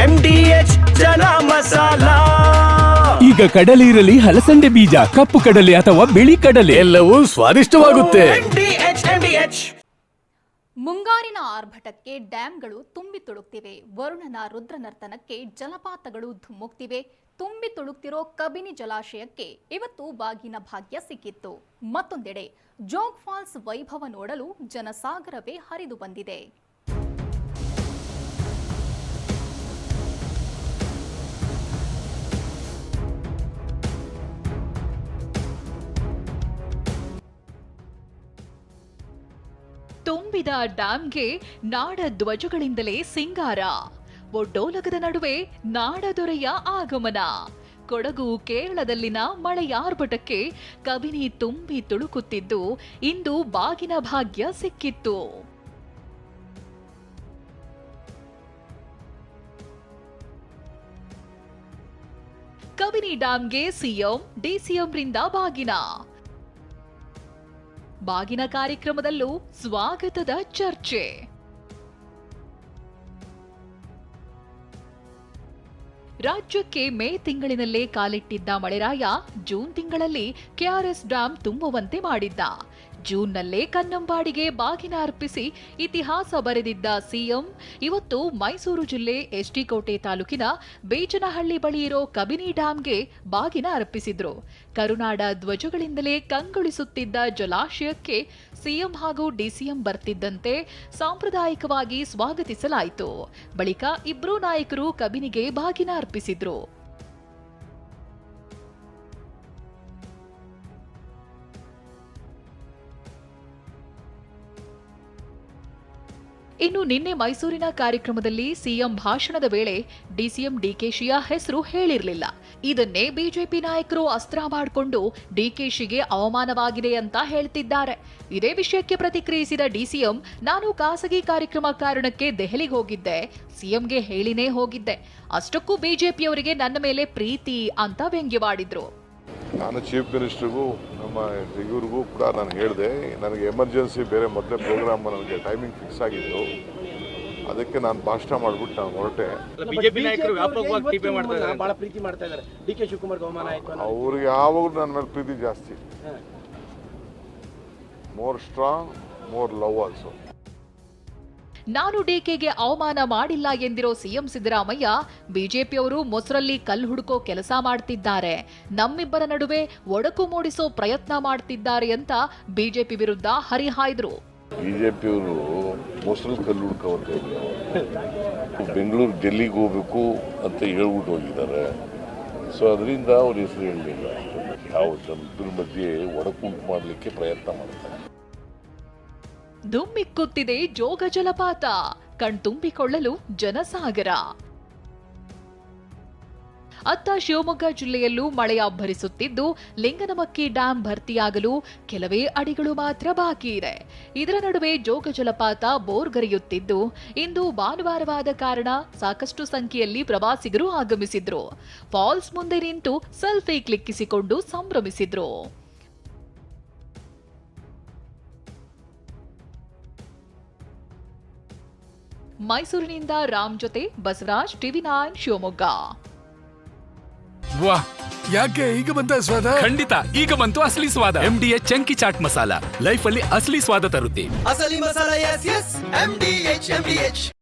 M D H chana masala. ಈಗ ಕಡಲೆ ಇರಲಿ ಹಲಸಂಡೆ ಬೀಜ ಕಪ್ಪು ಕಡಲೆ ಅಥವಾ ಬಿಳಿ ಕಡಲೆ. ಎಲ್ಲವೂ ಸ್ವಾದಿಷ್ಟವಾಗುತ್ತೆ. M D H M D H ಮುಂಗಾರಿನ ಆರ್ಭಟಕ್ಕೆ ಡ್ಯಾಂಗಳು ತುಂಬಿ ತುಳುಕ್ತಿವೆ. ವರುಣನ ರುದ್ರ ನರ್ತನಕ್ಕೆ ಜಲಪಾತಗಳು ಧುಮ್ಮುಕ್ತಿವೆ. ತುಂಬಿ ತುಳುಕ್ತಿರೋ ಕಬಿನಿ ಜಲಾಶಯಕ್ಕೆ ಇವತ್ತು ಬಾಗಿನ ಭಾಗ್ಯ ಸಿಕ್ಕಿತ್ತು. ಮತ್ತೊಂದೆಡೆ ಜೋಗ್ ಫಾಲ್ಸ್ ವೈಭವ ನೋಡಲು ಜನಸಾಗರವೇ ಹರಿದು ಬಂದಿದೆ. ತುಂಬಿದ ಡ್ಯಾಂಗೆ ನಾಡ ಧ್ವಜಗಳಿಂದಲೇ ಸಿಂಗಾರ. ಒಡ್ಡೋಲಗದ ನಡುವೆ ನಾಡದೊರೆಯ ಆಗಮನ. ಕೊಡಗು ಕೇರಳದಲ್ಲಿನ ಮಳೆಯಾರ್ಭಟಕ್ಕೆ ಕಬಿನಿ ತುಂಬಿ ತುಳುಕುತ್ತಿದ್ದು, ಇಂದು ಬಾಗಿನ ಭಾಗ್ಯ ಸಿಕ್ಕಿತ್ತು. ಕಬಿನಿ ಡ್ಯಾಂಗೆ ಸಿಎಂ, ಡಿಸಿಎಂರಿಂದ ಬಾಗಿನ. ಬಾಗಿನ ಕಾರ್ಯಕ್ರಮದಲ್ಲೂ ಸ್ವಾಗತದ ಚರ್ಚೆ. ರಾಜ್ಯಕ್ಕೆ ಮೇ ತಿಂಗಳಿನಲ್ಲೇ ಕಾಲಿಟ್ಟಿದ್ದ ಮಳೆರಾಯ ಜೂನ್ ತಿಂಗಳಲ್ಲಿ ಕೆಆರ್ಎಸ್ ಡ್ಯಾಂ ತುಂಬುವಂತೆ ಮಾಡಿದ್ದ. ಜೂನ್ನಲ್ಲೇ ಕನ್ನಂಬಾಡಿಗೆ ಬಾಗಿನ ಅರ್ಪಿಸಿ ಇತಿಹಾಸ ಬರೆದಿದ್ದ ಸಿಎಂ, ಇವತ್ತು ಮೈಸೂರು ಜಿಲ್ಲೆ ಎಸ್ಟಿಕೋಟೆ ತಾಲೂಕಿನ ಬೇಚನಹಳ್ಳಿ ಬಳಿ ಇರೋ ಕಬಿನಿ ಡ್ಯಾಂಗೆ ಬಾಗಿನ ಅರ್ಪಿಸಿದ್ರು. ಕರುನಾಡ ಧ್ವಜಗಳಿಂದಲೇ ಕಂಗೊಳಿಸುತ್ತಿದ್ದ ಜಲಾಶಯಕ್ಕೆ ಸಿಎಂ ಹಾಗೂ ಡಿಸಿಎಂ ಬರ್ತಿದ್ದಂತೆ ಸಾಂಪ್ರದಾಯಿಕವಾಗಿ ಸ್ವಾಗತಿಸಲಾಯಿತು. ಬಳಿಕ ಇಬ್ಬರೂ ನಾಯಕರು ಕಬಿನಿಗೆ ಬಾಗಿನ ಅರ್ಪಿಸಿದ್ರು. ಇನ್ನು ನಿನ್ನೆ ಮೈಸೂರಿನ ಕಾರ್ಯಕ್ರಮದಲ್ಲಿ ಸಿಎಂ ಭಾಷಣದ ವೇಳೆ ಡಿಸಿಎಂ ಡಿಕೆಶಿಯ ಹೆಸರು ಹೇಳಿರಲಿಲ್ಲ. ಇದನ್ನೇ ಬಿಜೆಪಿ ನಾಯಕರು ಅಸ್ತ್ರ ಮಾಡಿಕೊಂಡು ಡಿಕೆಶಿಗೆ ಅವಮಾನವಾಗಿದೆ ಅಂತ ಹೇಳ್ತಿದ್ದಾರೆ. ಇದೇ ವಿಷಯಕ್ಕೆ ಪ್ರತಿಕ್ರಿಯಿಸಿದ ಡಿಸಿಎಂ, ನಾನು ಖಾಸಗಿ ಕಾರ್ಯಕ್ರಮ ಕಾರಣಕ್ಕೆ ದೆಹಲಿಗೆ ಹೋಗಿದ್ದೆ. ಸಿಎಂಗೆ ಹೇಳಿನೇ ಹೋಗಿದ್ದೆ. ಅಷ್ಟಕ್ಕೂ ಬಿಜೆಪಿಯವರಿಗೆ ನನ್ನ ಮೇಲೆ ಪ್ರೀತಿ ಅಂತ ವ್ಯಂಗ್ಯವಾಡಿದ್ರು. ನಾನು ಚೀಫ್ ಮಿನಿಸ್ಟ್ರಿಗೂ ನಮ್ಮ ಇವ್ರಿಗೂ ಕೂಡ ನಾನು ಹೇಳಿದೆ ನನಗೆ ಎಮರ್ಜೆನ್ಸಿ ಬೇರೆ ಮೊದಲೇ ಪ್ರೋಗ್ರಾಮ್ ನನಗೆ ಟೈಮಿಂಗ್ ಫಿಕ್ಸ್ ಆಗಿತ್ತು. ಅದಕ್ಕೆ ನಾನು ಭಾಷಣ ಮಾಡ್ಬಿಟ್ಟು ನಾನು ಹೊರಟೆ. ಬಿಜೆಪಿ ನಾಯಕರು ವ್ಯಾಪಕವಾಗಿ ಟೀಕೆ ಮಾಡ್ತಾ ಇದ್ದಾರೆ? ಬಹಳ ಪ್ರೀತಿ ಮಾಡ್ತಾ ಇದ್ದಾರೆ. ಡಿ ಕೆ ಶಿವಕುಮಾರ್ ಅವಮಾನ ಆಯ್ತು ಅವ್ರಿಗೆ ಯಾವಾಗಲೂ ನನ್ನ ಮೇಲೆ ಪ್ರೀತಿ ಜಾಸ್ತಿ. More strong more love also ನಾನು ಡಿಕೆಗೆ ಅವಮಾನ ಮಾಡಿಲ್ಲ ಎಂದಿರೋ ಸಿಎಂ ಸಿದ್ದರಾಮಯ್ಯ ಬಿಜೆಪಿಯವರು ಮೊಸರಲ್ಲಿ ಕಲ್ಲು ಹುಡುಕೋ ಕೆಲಸ ಮಾಡ್ತಿದ್ದಾರೆ. ನಮ್ಮಿಬ್ಬರ ನಡುವೆ ಒಡಕು ಮೂಡಿಸೋ ಪ್ರಯತ್ನ ಮಾಡ್ತಿದ್ದಾರೆ ಅಂತ ಬಿಜೆಪಿ ವಿರುದ್ಧ ಹರಿಹಾಯ್ದರು. ಬಿಜೆಪಿಯವರು ಮೊಸರು ಕಲ್ಲು ಹುಡುಕೋ ಬೆಂಗಳೂರು ಡೆಲ್ಲಿಗೆ ಹೋಗ್ಬೇಕು ಅಂತ ಹೇಳ್ಬಿಟ್ಟು ಹೋಗಿದ್ದಾರೆ. ಸೊ ಅದರಿಂದ ಅವ್ರ ಹೆಸರು ಹೇಳಲಿಲ್ಲ ಯಾವ ಜನರ ಮಧ್ಯೆ ಒಡಕುಂಟು ಮಾಡಲಿಕ್ಕೆ ಪ್ರಯತ್ನ ಮಾಡ್ತಾರೆ. ಧುಮ್ಮಿಕ್ಕುತ್ತಿದೆ ಜೋಗ ಜಲಪಾತ. ಕಣ್ತುಂಬಿಕೊಳ್ಳಲು ಜನಸಾಗರ. ಅತ್ತ ಶಿವಮೊಗ್ಗ ಜಿಲ್ಲೆಯಲ್ಲೂ ಮಳೆ ಅಬ್ಬರಿಸುತ್ತಿದ್ದು, ಲಿಂಗನಮಕ್ಕಿ ಡ್ಯಾಂ ಭರ್ತಿಯಾಗಲು ಕೆಲವೇ ಅಡಿಗಳು ಮಾತ್ರ ಬಾಕಿ ಇದೆ. ಇದರ ನಡುವೆ ಜೋಗ ಜಲಪಾತ ಬೋರ್ಗರೆಯುತ್ತಿದ್ದು, ಇಂದು ಭಾನುವಾರವಾದ ಕಾರಣ ಸಾಕಷ್ಟು ಸಂಖ್ಯೆಯಲ್ಲಿ ಪ್ರವಾಸಿಗರು ಆಗಮಿಸಿದ್ರು. ಫಾಲ್ಸ್ ಮುಂದೆ ನಿಂತು ಸೆಲ್ಫಿ ಕ್ಲಿಕ್ಕಿಸಿಕೊಂಡು ಸಂಭ್ರಮಿಸಿದ್ರು. ಮೈಸೂರಿನಿಂದ ರಾಮ್ ಜೊತೆ ಬಸವರಾಜ್ ಟಿವಿ ನೈನ್ ಶಿವಮೊಗ್ಗ. ವಾಹ್ ಯಾಕೆ ಈಗ ಬಂತ ಸ್ವಾದ? ಖಂಡಿತ ಈಗ ಬಂತು ಅಸಲಿ ಸ್ವಾದ. M D H chunky chaat masala. Life ಅಲ್ಲಿ ಅಸಲಿ ಸ್ವಾದ ತರುತ್ತೆ. ಅಸಲಿ masala S S M D H M D H